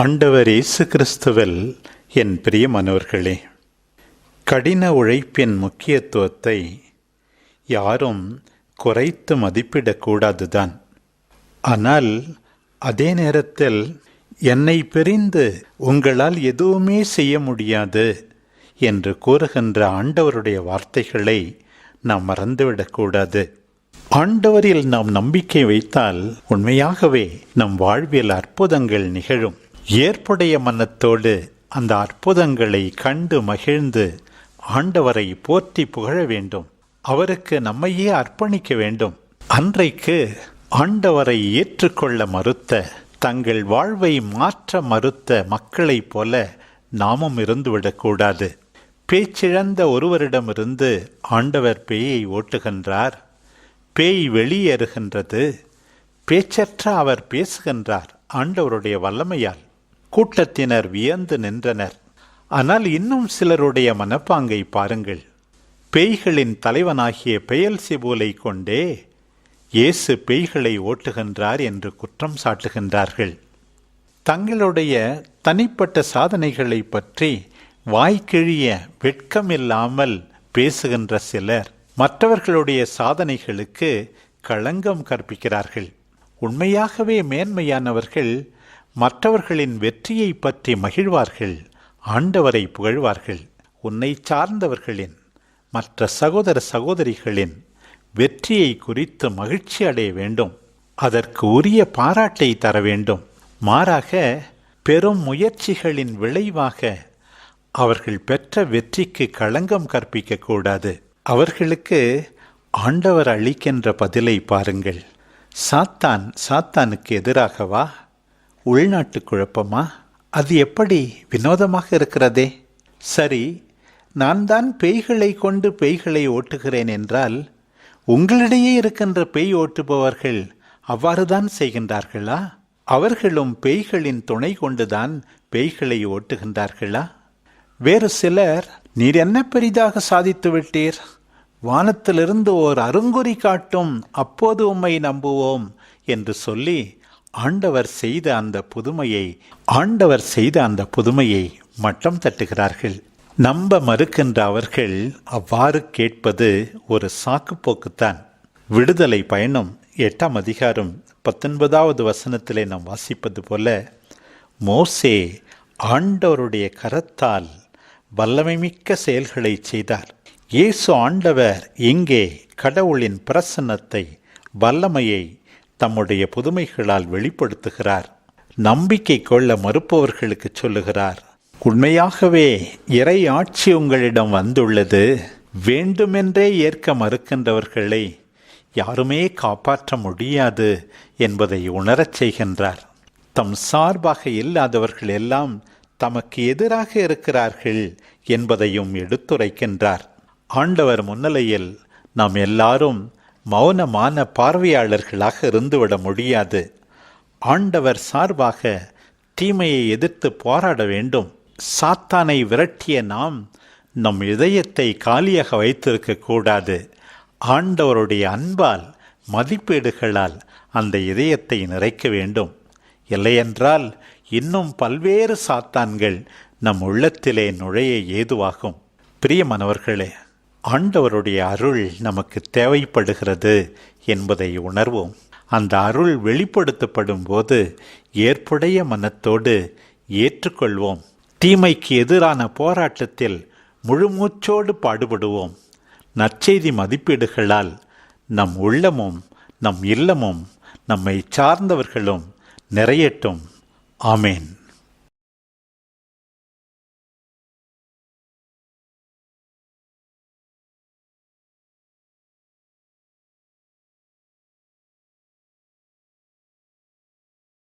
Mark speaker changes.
Speaker 1: ஆண்டவர் இயேசு கிறிஸ்துவில் என் பிரியமானவர்களே கடின உழைப்பின் முக்கியத்துவத்தை யாரும் குறைத்து மதிப்பிடக்கூடாதுதான். ஆனால் அதே நேரத்தில் என்னை பிரிந்து உங்களால் எதுவுமே செய்ய முடியாது என்று கூறுகின்ற ஆண்டவருடைய வார்த்தைகளை நாம் மறந்துவிடக்கூடாது. ஆண்டவரில் நாம் நம்பிக்கை வைத்தால் உண்மையாகவே நம் வாழ்வில் அற்புதங்கள் நிகழும். ஏற்புடைய மனத்தோடு அந்த அற்புதங்களை கண்டு மகிழ்ந்து ஆண்டவரை போற்றி புகழ வேண்டும். அவருக்கு நம்மையே அர்ப்பணிக்க வேண்டும். அன்றைக்கு ஆண்டவரை ஏற்றுக்கொள்ள மறுத்த தங்கள் வாழ்வை மாற்ற மறுத்த மக்களைப் போல நாமும் இருந்துவிடக்கூடாது பேச்சிழந்த ஒருவரிடமிருந்து ஆண்டவர் பேயை ஓட்டுகின்றார். பேய் வெளியேறுகின்றது. பேச்சற்ற அவர் பேசுகின்றார். ஆண்டவருடைய வல்லமையால். கூட்டத்தினர் வியந்து நின்றனர். ஆனால் இன்னும் சிலருடைய மனப்பாங்கை பாருங்கள். பேய்களின் தலைவனாகிய பெயல் சிபூலை கொண்டே இயேசு பேய்களை ஓட்டுகின்றார் என்று குற்றம் சாட்டுகின்றார்கள். தங்களுடைய தனிப்பட்ட சாதனைகளை பற்றி வாய்க்கிழிய வெட்கமில்லாமல் பேசுகின்ற சிலர் மற்றவர்களுடைய சாதனைகளுக்கு களங்கம் கற்பிக்கிறார்கள். உண்மையாகவே மேன்மையானவர்கள் மற்றவர்களின் வெற்றியை பற்றி மகிழ்வார்கள் ஆண்டவரை புகழ்வார்கள். உன்னை சார்ந்தவர்களின் மற்ற சகோதர சகோதரிகளின் வெற்றியை குறித்து மகிழ்ச்சி அடைய வேண்டும். அதற்கு உரிய பாராட்டை தர வேண்டும். மாறாக பெரும் முயற்சிகளின் விளைவாக அவர்கள் பெற்ற வெற்றிக்கு களங்கம் கற்பிக்கக்கூடாது அவர்களுக்கு ஆண்டவர் அளிக்கின்ற பதிலை பாருங்கள். சாத்தான் சாத்தானுக்கு எதிராகவா? உள்நாட்டு குழப்பமா? அது எப்படி வினோதமாக இருக்கிறதே? சரி நான் தான் பேய்களை கொண்டு பேய்களை ஓட்டுகிறேன் என்றால் உங்களிடையே இருக்கின்ற பேய் ஓட்டுபவர்கள் அவ்வாறுதான் செய்கின்றார்களா? அவர்களும் பேய்களின் துணை கொண்டுதான் பேய்களை ஓட்டுகின்றார்களா? வேறு சிலர் நீர் என்ன பெரிதாக சாதித்து விட்டீர்? வானத்திலிருந்து ஓர் அருங்குறி காட்டும் அப்போது உம்மை நம்புவோம் என்று சொல்லி ஆண்டவர் செய்த அந்த புதுமையை ஆண்டவர் செய்த அந்த புதுமையை மட்டம் தட்டுகிறார்கள். நம்ப மறுக்கின்ற அவர்கள் அவ்வாறு கேட்பது ஒரு சாக்குப்போக்குத்தான். விடுதலை பயணம் எட்டாம் அதிகாரம் பத்தொன்பதாவது வசனத்திலே நாம் வாசிப்பது போல மோசே ஆண்டவருடைய கரத்தால் வல்லமைமிக்க செயல்களை செய்தார். இயேசு ஆண்டவர் இங்கே கடவுளின் பிரசன்னத்தை வல்லமையை தம்முடைய புதுமைகளால் வெளிப்படுத்துகிறார். நம்பிக்கை கொள்ள மறுப்பவர்களுக்கு சொல்லுகிறார் உண்மையாகவே இறை ஆட்சி உங்களிடம் வந்துள்ளது. வேண்டுமென்றே ஏற்க மறுக்கின்றவர்களை யாருமே காப்பாற்ற முடியாது என்பதை உணரச் செய்கின்றார். தம் சார்பாக இல்லாதவர்கள் எல்லாம் தமக்கு எதிராக இருக்கிறார்கள் என்பதையும் எடுத்துரைக்கின்றார். ஆண்டவர் முன்னிலையில் நாம் எல்லாரும் மௌனமான பார்வையாளர்களாக இருந்துவிட முடியாது. ஆண்டவர் சார்பாக தீமையை எதிர்த்து போராட வேண்டும். சாத்தானை விரட்டிய நாம் நம் இதயத்தை காலியாக வைத்திருக்கக்கூடாது ஆண்டவருடைய அன்பால் மதிப்பீடுகளால் அந்த இதயத்தை நிறைக்க வேண்டும். இல்லையென்றால் இன்னும் பல்வேறு சாத்தான்கள் நம் உள்ளத்திலே நுழைய ஏதுவாகும். பிரியமானவர்களே ஆண்டவருடைய அருள் நமக்கு தேவைப்படுகிறது என்பதை உணர்வோம். அந்த அருள் வெளிப்படுத்தப்படும் போது ஏற்புடைய மனத்தோடு ஏற்றுக்கொள்வோம். தீமைக்கு எதிரான போராட்டத்தில் முழுமூச்சோடு பாடுபடுவோம். நற்செய்தி மதிப்பீடுகளால் நம் உள்ளமும் நம் இல்லமும் நம்மை சார்ந்தவர்களும் நிறையட்டும். ஆமேன்.